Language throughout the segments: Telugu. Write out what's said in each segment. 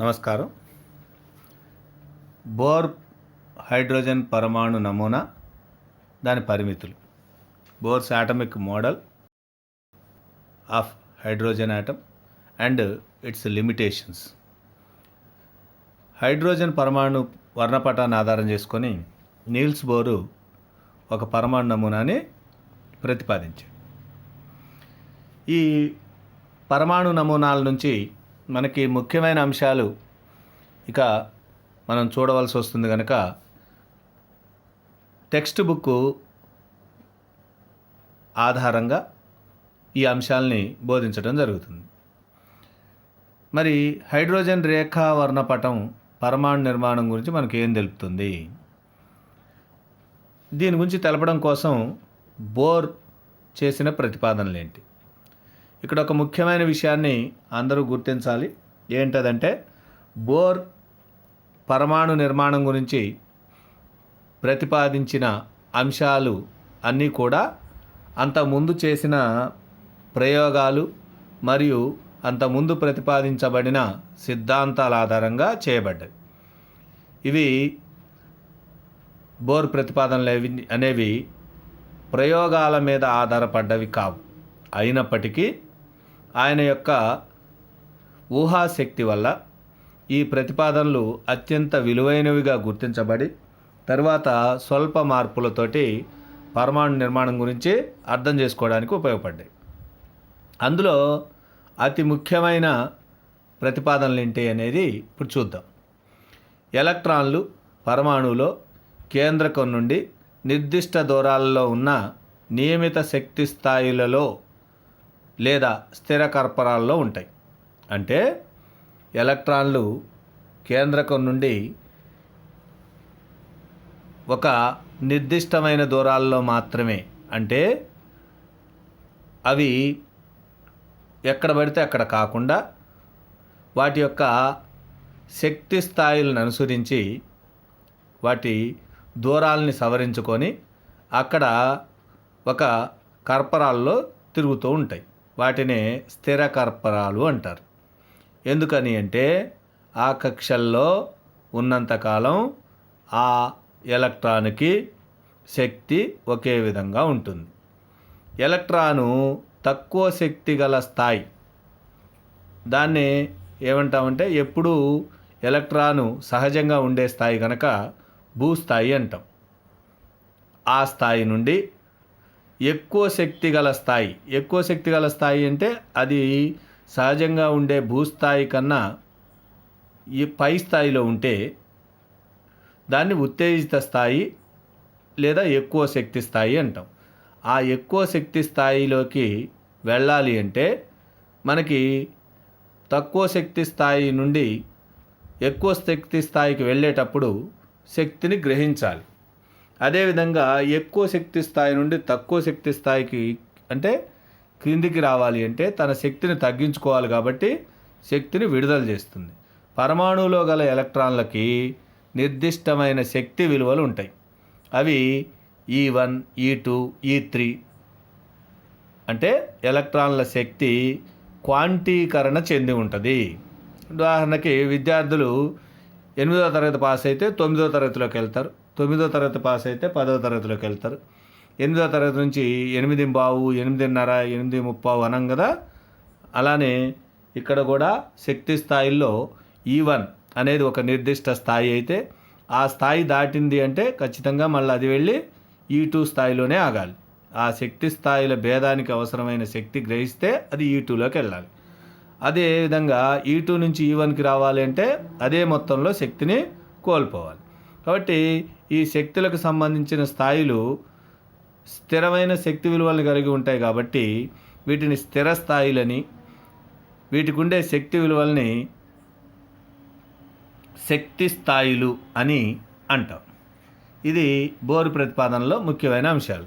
నమస్కారం. బోర్ హైడ్రోజన్ పరమాణు నమూనా దాని పరిమితులు. Bohr's atomic model of hydrogen atom and its limitations hydrogen పరమాణు వర్ణపటాన్ని ఆధారం చేసుకొని నీల్స్ బోరు ఒక పరమాణు నమూనాని ప్రతిపాదించాడు ఈ పరమాణు నమూనాల నుంచి మనకి ముఖ్యమైన అంశాలు ఇక మనం చూడవలసి వస్తుంది కనుక టెక్స్ట్ బుక్ ఆధారంగా ఈ అంశాలని బోధించడం జరుగుతుంది. మరి హైడ్రోజన్ రేఖా వర్ణపటం పరమాణు నిర్మాణం గురించి మనకి ఏం తెలుపుతుంది? దీని గురించి తెలపడం కోసం బోర్ చేసిన ప్రతిపాదనలు ఏంటి ఇక్కడ ఒక ముఖ్యమైన విషయాన్ని అందరూ గుర్తించాలి. ఏంటదంటే బోర్ పరమాణు నిర్మాణం గురించి ప్రతిపాదించిన అంశాలు అన్నీ కూడా అంతకుముందు చేసిన ప్రయోగాలు మరియు అంతకుముందు ప్రతిపాదించబడిన సిద్ధాంతాల ఆధారంగా చేయబడ్డాయి. ఇవి బోర్ ప్రతిపాదనలు అనేవి ప్రయోగాల మీద ఆధారపడ్డవి కావు. అయినప్పటికీ ఆయన యొక్క ఊహాశక్తి వల్ల ఈ ప్రతిపాదనలు అత్యంత విలువైనవిగా గుర్తించబడి తర్వాత స్వల్ప మార్పులతోటి పరమాణు నిర్మాణం గురించి అర్థం చేసుకోవడానికి ఉపయోగపడ్డాయి. అందులో అతి ముఖ్యమైన ప్రతిపాదనలు ఏంటి అనేది ఇప్పుడు చూద్దాం. ఎలక్ట్రాన్లు పరమాణువులో కేంద్రకం నుండి నిర్దిష్ట దూరాలలో ఉన్న నియమిత శక్తి స్థాయిలలో లేదా స్థిర కర్పరాల్లో ఉంటాయి. అంటే ఎలక్ట్రాన్లు కేంద్రకం నుండి ఒక నిర్దిష్టమైన దూరాల్లో మాత్రమే. అంటే అవి ఎక్కడ పడితే అక్కడ కాకుండా వాటి యొక్క శక్తి స్థాయిలను అనుసరించి వాటి దూరాల్ని సవరించుకొని అక్కడ ఒక కర్పరాల్లో తిరుగుతూ ఉంటాయి. వాటినే స్థిర కర్పరాలు అంటారు. ఎందుకని అంటే ఆ కక్షల్లో ఉన్నంతకాలం ఆ ఎలక్ట్రాన్కి శక్తి ఒకే విధంగా ఉంటుంది. ఎలక్ట్రాను తక్కువ శక్తి గల స్థాయి దాన్ని ఏమంటామంటే ఎప్పుడూ ఎలక్ట్రాను సహజంగా ఉండే స్థాయి కనుక భూస్థాయి అంటాం. ఆ స్థాయి నుండి ఎక్కువ శక్తి గల స్థాయి. ఎక్కువ శక్తి గల స్థాయి అంటే అది సహజంగా ఉండే భూస్థాయి కన్నా ఈ పై స్థాయిలో ఉంటే దాన్ని ఉత్తేజిత స్థాయి లేదా ఎక్కువ శక్తి స్థాయి అంటాం. ఆ ఎక్కువ శక్తి స్థాయిలోకి వెళ్ళాలి అంటే మనకి తక్కువ శక్తి స్థాయి నుండి ఎక్కువ శక్తి స్థాయికి వెళ్ళేటప్పుడు శక్తిని గ్రహించాలి. అదేవిధంగా ఎక్కువ శక్తి స్థాయి నుండి తక్కువ శక్తి స్థాయికి అంటే క్రిందికి రావాలి అంటే తన శక్తిని తగ్గించుకోవాలి కాబట్టి శక్తిని విడుదల చేస్తుంది. పరమాణువులో గల ఎలక్ట్రాన్లకి నిర్దిష్టమైన శక్తి విలువలు ఉంటాయి. అవి ఈ వన్ ఈ టూ ఈ త్రీ అంటే ఎలక్ట్రాన్ల శక్తి క్వాంటీకరణ చెంది ఉంటుంది. ఉదాహరణకి విద్యార్థులు ఎనిమిదో తరగతి పాస్ అయితే తొమ్మిదో తరగతిలోకి వెళ్తారు. తొమ్మిదో తరగతి పాస్ అయితే పదో తరగతిలోకి వెళ్తారు. ఎనిమిదో తరగతి నుంచి ఎనిమిది బావు ఎనిమిదిన్నర ఎనిమిది ముప్పావు అనం కదా? అలానే ఇక్కడ కూడా శక్తి స్థాయిల్లో e ఈ వన్ అనేది ఒక నిర్దిష్ట స్థాయి అయితే ఆ స్థాయి దాటింది అంటే ఖచ్చితంగా మళ్ళీ అది వెళ్ళి e ఈ టూ స్థాయిలోనే ఆగాలి. ఆ శక్తి స్థాయిల భేదానికి అవసరమైన శక్తి గ్రహిస్తే అది e ఈ టూలోకి వెళ్ళాలి. అదే విధంగా ఈ టూ నుంచి ఈ వన్కి రావాలి అంటే అదే మొత్తంలో శక్తిని కోల్పోవాలి. కాబట్టి ఈ శక్తులకు సంబంధించిన స్థాయిలు స్థిరమైన శక్తి విలువలను కలిగి ఉంటాయి కాబట్టి వీటిని స్థిర స్థాయిలని వీటికి ఉండే శక్తి విలువల్ని శక్తి స్థాయిలు అని అంటాం. ఇది బోర్ ప్రతిపాదనలో ముఖ్యమైన అంశాలు.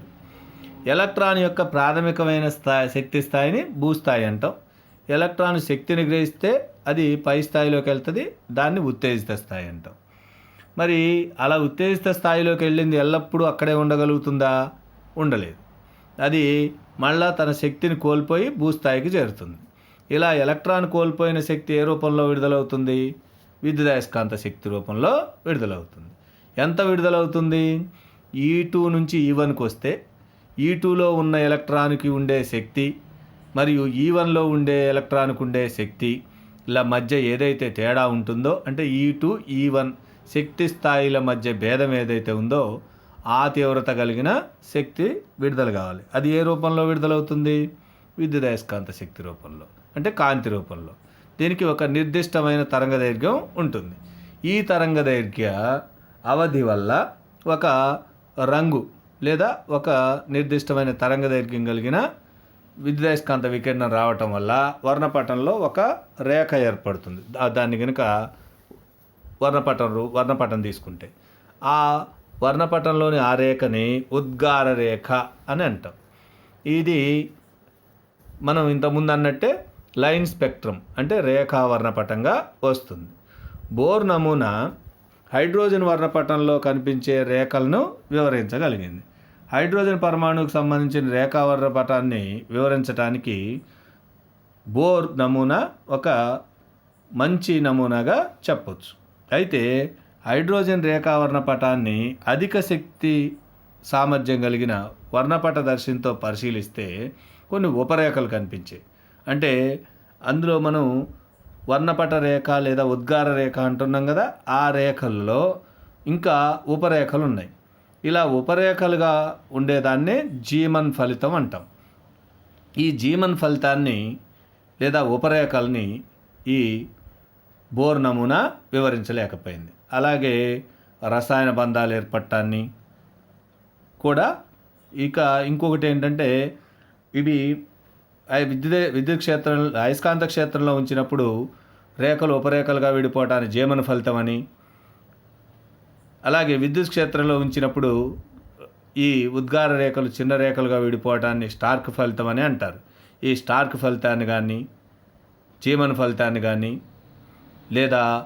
ఎలక్ట్రాన్ యొక్క ప్రాథమికమైన స్థాయి శక్తి స్థాయిని భూస్థాయి అంటాం. ఎలక్ట్రాన్ శక్తిని గ్రహిస్తే అది పై స్థాయిలోకి వెళ్తుంది దాన్ని ఉత్తేజిత స్థాయి అంటాం. మరి అలా ఉత్తేజిత స్థాయిలోకి వెళ్ళింది ఎల్లప్పుడూ అక్కడే ఉండగలుగుతుందా? ఉండలేదు. అది మళ్ళా తన శక్తిని కోల్పోయి భూస్థాయికి చేరుతుంది. ఇలా ఎలక్ట్రాన్ కోల్పోయిన శక్తి ఏ రూపంలో విడుదలవుతుంది? విద్యుదయస్కాంత శక్తి రూపంలో విడుదలవుతుంది. ఎంత విడుదలవుతుంది? ఈ టూ నుంచి ఈ వన్కి వస్తే ఈ టూలో ఉన్న ఎలక్ట్రాన్కి ఉండే శక్తి మరియు ఈ వన్లో ఉండే ఎలక్ట్రాన్కి ఉండే శక్తి ఇలా మధ్య ఏదైతే తేడా ఉంటుందో అంటే ఈ టూ ఈ వన్ శక్తి స్థాయిల మధ్య భేదం ఏదైతే ఉందో ఆ తీవ్రత కలిగిన శక్తి విడుదల కావాలి. అది ఏ రూపంలో విడుదలవుతుంది? విద్యుదయస్కాంత శక్తి రూపంలో అంటే కాంతి రూపంలో. దీనికి ఒక నిర్దిష్టమైన తరంగ దైర్ఘ్యం ఉంటుంది. ఈ తరంగ దైర్ఘ్య అవధి వల్ల ఒక రంగు లేదా ఒక నిర్దిష్టమైన తరంగ దైర్ఘ్యం కలిగిన విద్యుదయస్కాంత వికిరణం రావటం వల్ల వర్ణపటంలో ఒక రేఖ ఏర్పడుతుంది. దా- దాన్ని కనుక వర్ణపటం వర్ణపటం తీసుకుంటే. ఆ వర్ణపటంలోని ఆ రేఖని ఉద్గార రేఖ అని అంటాం. ఇది మనం ఇంతకుముందు అన్నట్టే లైన్ స్పెక్ట్రమ్ అంటే రేఖా వర్ణపటంగా వస్తుంది. బోర్ నమూనా హైడ్రోజన్ వర్ణపటంలో కనిపించే రేఖలను వివరించగలిగింది. హైడ్రోజన్ పరమాణువుకు సంబంధించిన రేఖా వర్ణపటాన్ని వివరించడానికి బోర్ నమూనా ఒక మంచి నమూనాగా చెప్పొచ్చు. అయితే హైడ్రోజన్ రేఖా వర్ణపటాన్ని అధిక శక్తి సామర్థ్యం కలిగిన వర్ణపట దర్శనంతో పరిశీలిస్తే కొన్ని ఉపరేఖలు కనిపించాయి. అంటే అందులో మనం వర్ణపట రేఖ లేదా ఉద్గార రేఖ అంటున్నాం కదా ఆ రేఖల్లో ఇంకా ఉపరేఖలు ఉన్నాయి ఇలా ఉపరేఖలుగా ఉండేదాన్నే జీమన్ ఫలితం అంటాం. ఈ జీమన్ ఫలితాన్ని లేదా ఉపరేఖల్ని ఈ బోర్ నమూనా వివరించలేకపోయింది. అలాగే రసాయన బంధాలు ఏర్పడటాన్ని కూడా ఇక ఇంకొకటి ఏంటంటే ఇవి ఆ విద్యుత్ విద్యుత్ క్షేత్రం అయస్కాంత క్షేత్రంలో ఉంచినప్పుడు రేఖలు ఉపరేఖలుగా విడిపోవటాన్ని జీవన ఫలితం అని. అలాగే విద్యుత్ క్షేత్రంలో ఉంచినప్పుడు ఈ ఉద్గార రేఖలు చిన్న రేఖలుగా విడిపోవటాన్ని స్టార్క్ ఫలితం అని అంటారు. ఈ స్టార్క్ ఫలితాన్ని కానీ చీమన్ ఫలితాన్ని కానీ లేదా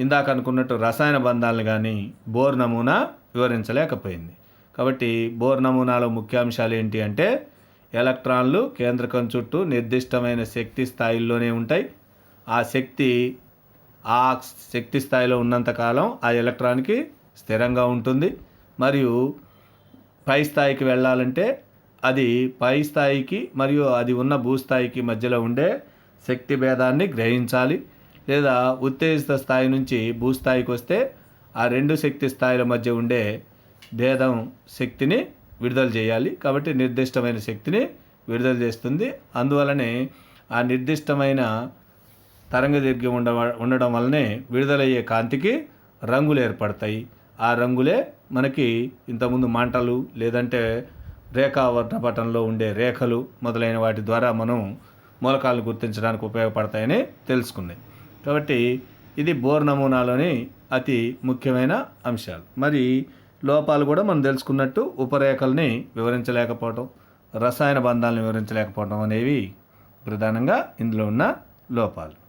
ఇందాక అనుకున్నట్టు రసాయన బంధాలను కానీ బోర్ నమూనా వివరించలేకపోయింది. కాబట్టి బోర్ నమూనాలో ముఖ్యాంశాలు ఏంటి అంటే ఎలక్ట్రాన్లు కేంద్రకం చుట్టూ నిర్దిష్టమైన శక్తి స్థాయిల్లోనే ఉంటాయి. ఆ శక్తి ఆ శక్తి స్థాయిలో ఉన్నంతకాలం ఆ ఎలక్ట్రాన్కి స్థిరంగా ఉంటుంది. మరియు పై స్థాయికి వెళ్ళాలంటే అది పై స్థాయికి మరియు అది ఉన్న భూస్థాయికి మధ్యలో ఉండే శక్తి భేదాన్ని గ్రహించాలి. లేదా ఉత్తేజిత స్థాయి నుంచి భూస్థాయికి వస్తే ఆ రెండు శక్తి స్థాయిల మధ్య ఉండే భేదం శక్తిని విడుదల చేయాలి. కాబట్టి నిర్దిష్టమైన శక్తిని విడుదల చేస్తుంది. అందువలనే ఆ నిర్దిష్టమైన తరంగ దీర్ఘం ఉండ ఉండడం వల్లనే విడుదలయ్యే కాంతికి రంగులు ఏర్పడతాయి. ఆ రంగులే మనకి ఇంతకుముందు మంటలు లేదంటే రేఖా పటంలో ఉండే రేఖలు మొదలైన వాటి ద్వారా మనం మూలకాలను గుర్తించడానికి ఉపయోగపడతాయని తెలుసుకుంది. కాబట్టి ఇది బోర్ నమూనాలోని అతి ముఖ్యమైన అంశాలు. మరి లోపాలు కూడా మనం తెలుసుకున్నట్టు ఉపరేఖల్ని వివరించలేకపోవటం రసాయన బంధాలను వివరించలేకపోవడం అనేవి ప్రధానంగా ఇందులో ఉన్న లోపాలు.